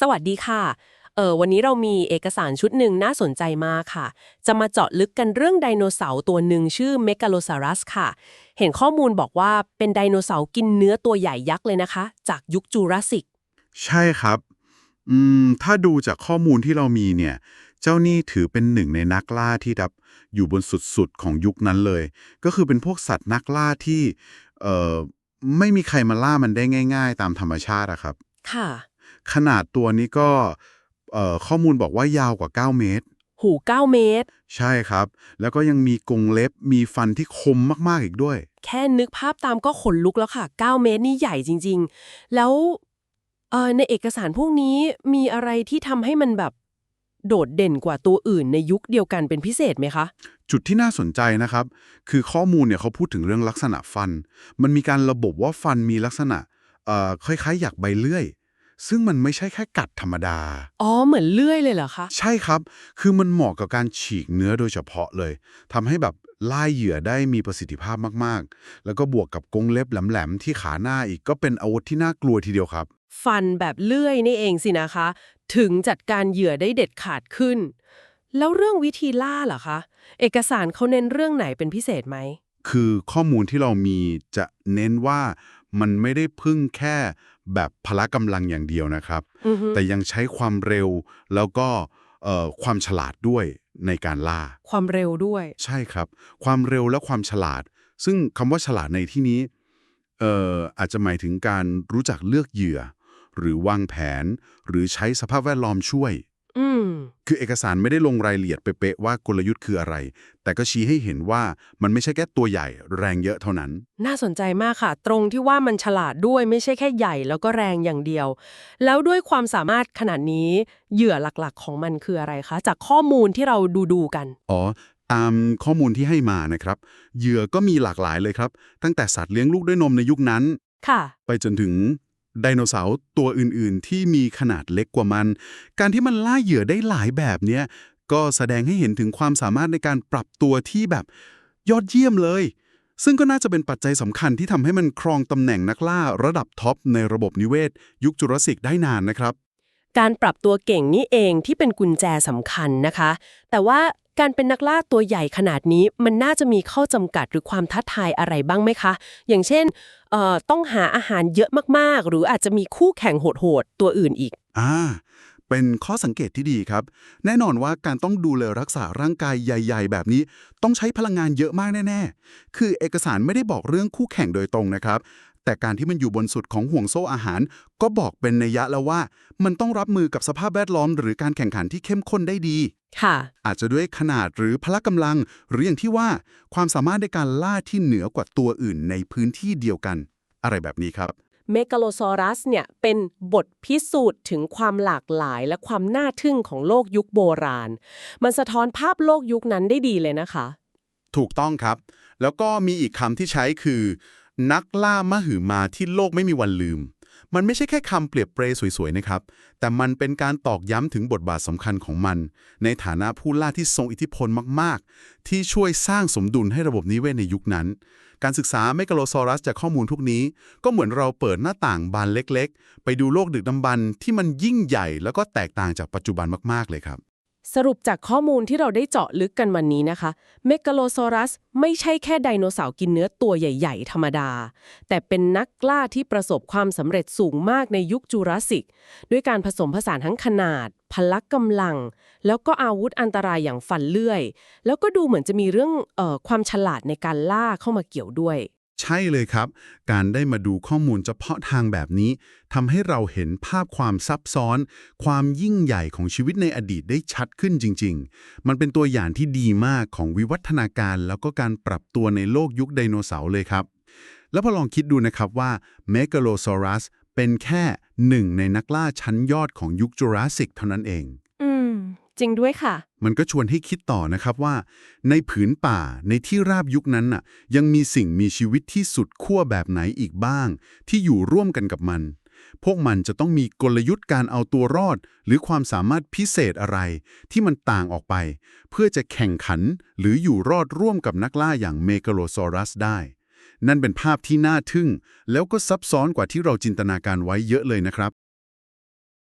สวัสดีค่ะ เออวันนี้เรามีเอกสารชุดหนึ่งน่าสนใจมากค่ะ จะมาเจาะลึกกันเรื่องไดโนเสาร์ตัวหนึ่งชื่อเมกาโลซารัสค่ะ เห็นข้อมูลบอกว่าเป็นไดโนเสาร์กินเนื้อตัวใหญ่ยักษ์เลยนะคะ จากยุคจูราสสิก ใช่ครับ อืม ถ้าดูจากข้อมูลที่เรามีเนี่ย เจ้านี่ถือเป็นหนึ่งในนักล่าที่ดับอยู่บนสุดๆของยุคนั้นเลย ก็คือเป็นพวกสัตว์นักล่าที่ เอ่อ ไม่มีใครมาล่ามันได้ง่าย ๆ ตามธรรมชาติอะครับ ค่ะ ขนาดตัวนี้ก็เอ่อข้อมูลบอกว่ายาวกว่า 9 เมตร หู 9 เมตร ใช่ครับ แล้วก็ยังมีกรงเล็บมีฟันที่คมมากๆอีกด้วย แค่นึกภาพตามก็ขนลุกแล้วค่ะ 9 เมตรนี่ใหญ่จริง ๆ แล้วเอ่อในเอกสารพวกนี้มีอะไรที่ทำให้มันแบบโดดเด่นกว่าตัวอื่นในยุคเดียวกันเป็นพิเศษไหมคะ จุดที่น่าสนใจนะครับ คือข้อมูลเนี่ยเขาพูดถึงเรื่องลักษณะฟัน มันมีการระบบว่าฟันมีลักษณะเอ่อคล้ายๆ อยากใบเลื่อย ซึ่งมันไม่ใช่แค่กัดธรรมดา อ๋อ เหมือนเลื่อยเลยเหรอคะ ใช่ครับ คือมันเหมาะกับการฉีกเนื้อโดยเฉพาะเลย ทำให้แบบล่าเหยื่อได้มีประสิทธิภาพมากๆ แล้วก็บวกกับกรงเล็บแหลมๆ ที่ขาหน้าอีกก็เป็นอาวุธที่น่ากลัวทีเดียวครับ ฟันแบบเลื่อยนี่เองสินะคะ ถึงจัดการเหยื่อได้เด็ดขาดขึ้น แล้วเรื่องวิธีล่าเหรอคะ เอกสารเขาเน้นเรื่องไหนเป็นพิเศษไหม คือข้อมูลที่เรามีจะเน้นว่ามันไม่ได้พึ่งแค่ แบบพละกำลังอย่างเดียวนะครับอือฮึแต่ยังใช้ความเร็วแล้วก็เอ่อความฉลาดด้วยในการล่า ความเร็วด้วย ใช่ครับ ความเร็วและความฉลาด ซึ่งคำว่าฉลาดในที่นี้เอ่ออาจจะหมายถึงการรู้จักเลือกเหยื่อ หรือวางแผน หรือใช้สภาพแวดล้อมช่วยอืม คือเอกสารไม่ได้ลงรายละเอียดเป๊ะๆว่ากลยุทธ์คืออะไร แต่ก็ชี้ให้เห็นว่ามันไม่ใช่แค่ตัวใหญ่แรงเยอะเท่านั้น น่าสนใจมากค่ะ ตรงที่ว่ามันฉลาดด้วยไม่ใช่แค่ใหญ่แล้วก็แรงอย่างเดียว แล้วด้วยความสามารถขนาดนี้เหยื่อหลักๆ ของมันคืออะไรคะ จากข้อมูลที่เราดูดูๆกัน อ๋อตามข้อมูลที่ให้มานะครับ เหยื่อก็มีหลากหลายเลยครับ ตั้งแต่สัตว์เลี้ยงลูกด้วยนมในยุคนั้น ค่ะ ไปจนถึง ไดโนเสาร์ตัวอื่นๆ ที่มีขนาดเล็กกว่ามัน การที่มันล่าเหยื่อได้หลายแบบเนี้ยก็แสดงให้เห็นถึงความสามารถในการปรับตัวที่แบบยอดเยี่ยมเลย ซึ่งก็น่าจะเป็นปัจจัยสำคัญที่ทำให้มันครองตำแหน่งนักล่าระดับท็อปในระบบนิเวศ ยุคจุรศิกได้นานนะครับ การปรับตัวเก่งนี่เองที่เป็นกุญแจสำคัญนะคะ แต่ว่า การเป็นนักล่าตัวใหญ่ขนาดนี้มันน่าจะมีข้อจำกัดหรือความท้าทายอะไรบ้างไหมคะ อย่างเช่นเอ่อต้องหาอาหารเยอะมากๆ หรืออาจจะมีคู่แข่งโหดๆตัวอื่นอีกอ่าเป็นข้อสังเกตที่ดีครับ แน่นอนว่าการต้องดูแลรักษาร่างกายใหญ่ ๆ แบบนี้ ต้องใช้พลังงานเยอะมากแน่ ๆ คือเอกสารไม่ได้บอกเรื่องคู่แข่งโดยตรงนะครับ แต่การที่มันอยู่บนสุดของห่วงโซ่อาหาร ก็บอกเป็นนัยยะแล้วว่า มันต้องรับมือกับสภาพแวดล้อม หรือการแข่งขันที่เข้มข้นได้ดี ค่ะ อาจจะด้วยขนาดหรือพละกำลัง หรืออย่างที่ว่าความสามารถในการล่าที่เหนือกว่าตัวอื่นในพื้นที่เดียวกัน อะไรแบบนี้ครับเมกาโลซอรัสเนี่ยเป็นบทพิสูจน์ถึงความหลากหลายและความน่าทึ่งของโลกยุคโบราณ มันสะท้อนภาพโลกยุคนั้นได้ดีเลยนะคะ ถูกต้องครับ แล้วก็มีอีกคำที่ใช้คือ นักล่ามหือมาที่โลกไม่มีวันลืม มันไม่ใช่แค่คำเปรียบเปรยสวยๆนะครับ แต่มันเป็นการตอกย้ำถึงบทบาทสำคัญของมัน ในฐานะผู้ล่าที่ทรงอิทธิพลมากๆ ที่ช่วยสร้างสมดุลให้ระบบนิเวศในยุคนั้น การศึกษาเมกาโลซอรัสจากข้อมูลพวกนี้ ก็เหมือนเราเปิดหน้าต่างบานเล็กๆ ไปดูโลกดึกดำบรรที่มันยิ่งใหญ่แล้วก็แตกต่างจากปัจจุบันมากๆเลยครับ สรุปจากข้อมูลที่เราได้เจาะลึกกันวันนี้นะคะ เมกาโลซอรัสไม่ใช่แค่ไดโนเสาร์กินเนื้อตัวใหญ่ ๆ ธรรมดา แต่เป็นนักกล้าที่ประสบความสำเร็จสูงมากในยุคจูราสสิก ด้วยการผสมผสานทั้งขนาด พละกำลัง แล้วก็อาวุธอันตรายอย่างฟันเลื่อย แล้วก็ดูเหมือนจะมีเรื่องเออความฉลาดในการล่าเข้ามาเกี่ยวด้วย ใช่เลยครับ การได้มาดูข้อมูลเฉพาะทางแบบนี้ทำให้เราเห็นภาพความซับซ้อน ความยิ่งใหญ่ของชีวิตในอดีตได้ชัดขึ้นจริง ๆ มันเป็นตัวอย่างที่ดีมากของวิวัฒนาการ แล้วก็การปรับตัวในโลกยุคไดโนเสาร์เลยครับ แล้วพอลองคิดดูนะครับว่า Megalosaurus เป็นแค่หนึ่งในนักล่าชั้นยอดของยุคจูราสสิกเท่านั้นเอง จริงด้วยค่ะ มันก็ชวนให้คิดต่อนะครับว่า ในผืนป่าในที่ราบยุคนั้นน่ะ ยังมีสิ่งมีชีวิตที่สุดขั้วแบบไหนอีกบ้าง ที่อยู่ร่วมกันกับมัน พวกมันจะต้องมีกลยุทธ์การเอาตัวรอด หรือความสามารถพิเศษอะไร ที่มันต่างออกไป เพื่อจะแข่งขันหรืออยู่รอดร่วมกับนักล่าอย่างเมกาโลซอรัสได้ นั่นเป็นภาพที่น่าทึ่ง แล้วก็ซับซ้อนกว่าที่เราจินตนาการไว้เยอะเลยนะครับ